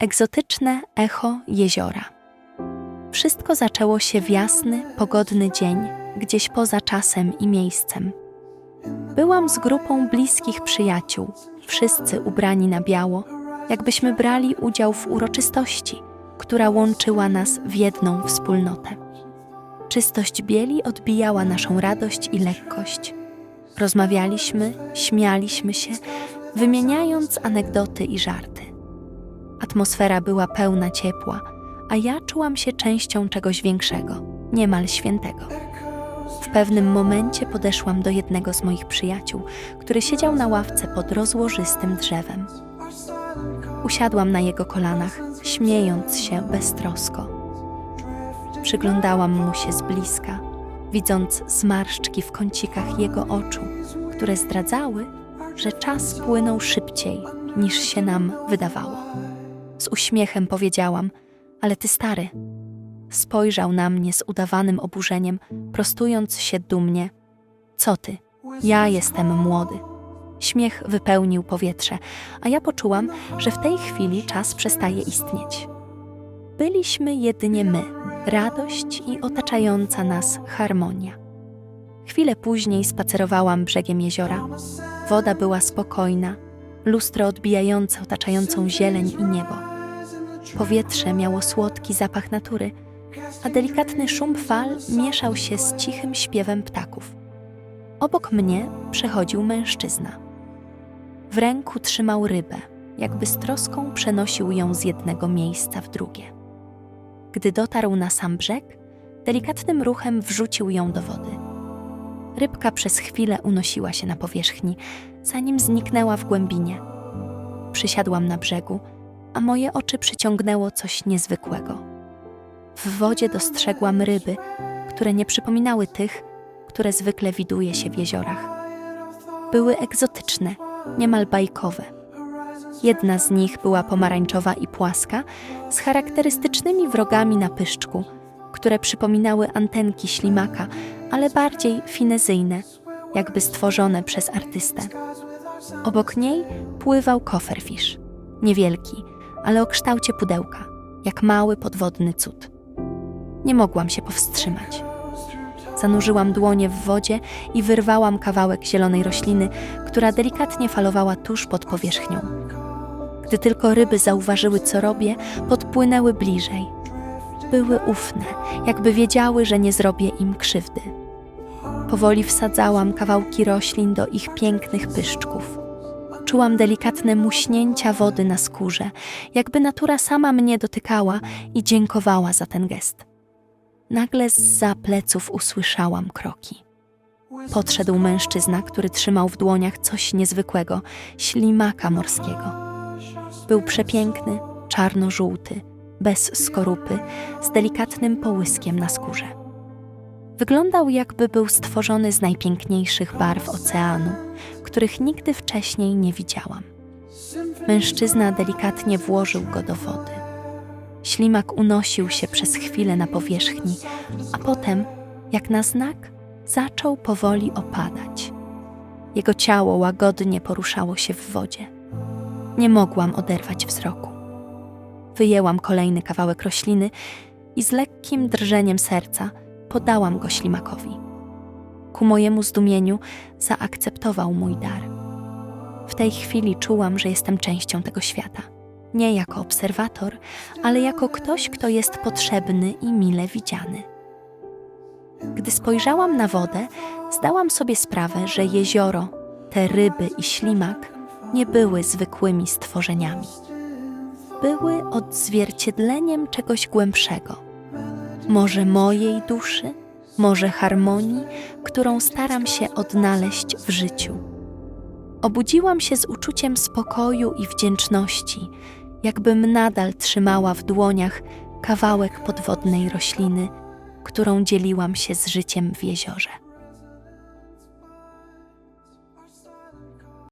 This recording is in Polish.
Egzotyczne echo jeziora. Wszystko zaczęło się w jasny, pogodny dzień, gdzieś poza czasem i miejscem. Byłam z grupą bliskich przyjaciół, wszyscy ubrani na biało, jakbyśmy brali udział w uroczystości, która łączyła nas w jedną wspólnotę. Czystość bieli odbijała naszą radość i lekkość. Rozmawialiśmy, śmialiśmy się, wymieniając anegdoty i żarty. Atmosfera była pełna ciepła, a ja czułam się częścią czegoś większego, niemal świętego. W pewnym momencie podeszłam do jednego z moich przyjaciół, który siedział na ławce pod rozłożystym drzewem. Usiadłam na jego kolanach, śmiejąc się beztrosko. Przyglądałam mu się z bliska, widząc zmarszczki w kącikach jego oczu, które zdradzały, że czas płynął szybciej niż się nam wydawało. Z uśmiechem powiedziałam: Ale ty stary. Spojrzał na mnie z udawanym oburzeniem, prostując się dumnie. Co ty? Ja jestem młody. Śmiech wypełnił powietrze, a ja poczułam, że w tej chwili czas przestaje istnieć. Byliśmy jedynie my, radość i otaczająca nas harmonia. Chwilę później spacerowałam brzegiem jeziora. Woda była spokojna, lustro odbijające otaczającą zieleń i niebo. Powietrze miało słodki zapach natury, a delikatny szum fal mieszał się z cichym śpiewem ptaków. Obok mnie przechodził mężczyzna. W ręku trzymał rybę, jakby z troską przenosił ją z jednego miejsca w drugie. Gdy dotarł na sam brzeg, delikatnym ruchem wrzucił ją do wody. Rybka przez chwilę unosiła się na powierzchni, zanim zniknęła w głębinie. Przysiadłam na brzegu, a moje oczy przyciągnęło coś niezwykłego. W wodzie dostrzegłam ryby, które nie przypominały tych, które zwykle widuje się w jeziorach. Były egzotyczne, niemal bajkowe. Jedna z nich była pomarańczowa i płaska, z charakterystycznymi wrogami na pyszczku, które przypominały antenki ślimaka, ale bardziej finezyjne, jakby stworzone przez artystę. Obok niej pływał koferfisz, niewielki, ale o kształcie pudełka, jak mały podwodny cud. Nie mogłam się powstrzymać. Zanurzyłam dłonie w wodzie i wyrwałam kawałek zielonej rośliny, która delikatnie falowała tuż pod powierzchnią. Gdy tylko ryby zauważyły, co robię, podpłynęły bliżej. Były ufne, jakby wiedziały, że nie zrobię im krzywdy. Powoli wsadzałam kawałki roślin do ich pięknych pyszczków. Czułam delikatne muśnięcia wody na skórze, jakby natura sama mnie dotykała i dziękowała za ten gest. Nagle z pleców usłyszałam kroki. Podszedł mężczyzna, który trzymał w dłoniach coś niezwykłego ślimaka morskiego. Był przepiękny, czarno-żółty, bez skorupy, z delikatnym połyskiem na skórze. Wyglądał, jakby był stworzony z najpiękniejszych barw oceanu, których nigdy wcześniej nie widziałam. Mężczyzna delikatnie włożył go do wody. Ślimak unosił się przez chwilę na powierzchni, a potem, jak na znak, zaczął powoli opadać. Jego ciało łagodnie poruszało się w wodzie. Nie mogłam oderwać wzroku. Wyjęłam kolejny kawałek rośliny i z lekkim drżeniem serca podałam go ślimakowi. Ku mojemu zdumieniu zaakceptował mój dar. W tej chwili czułam, że jestem częścią tego świata. Nie jako obserwator, ale jako ktoś, kto jest potrzebny i mile widziany. Gdy spojrzałam na wodę, zdałam sobie sprawę, że jezioro, te ryby i ślimak nie były zwykłymi stworzeniami. Były odzwierciedleniem czegoś głębszego. Może mojej duszy, może harmonii, którą staram się odnaleźć w życiu. Obudziłam się z uczuciem spokoju i wdzięczności, jakbym nadal trzymała w dłoniach kawałek podwodnej rośliny, którą dzieliłam się z życiem w jeziorze.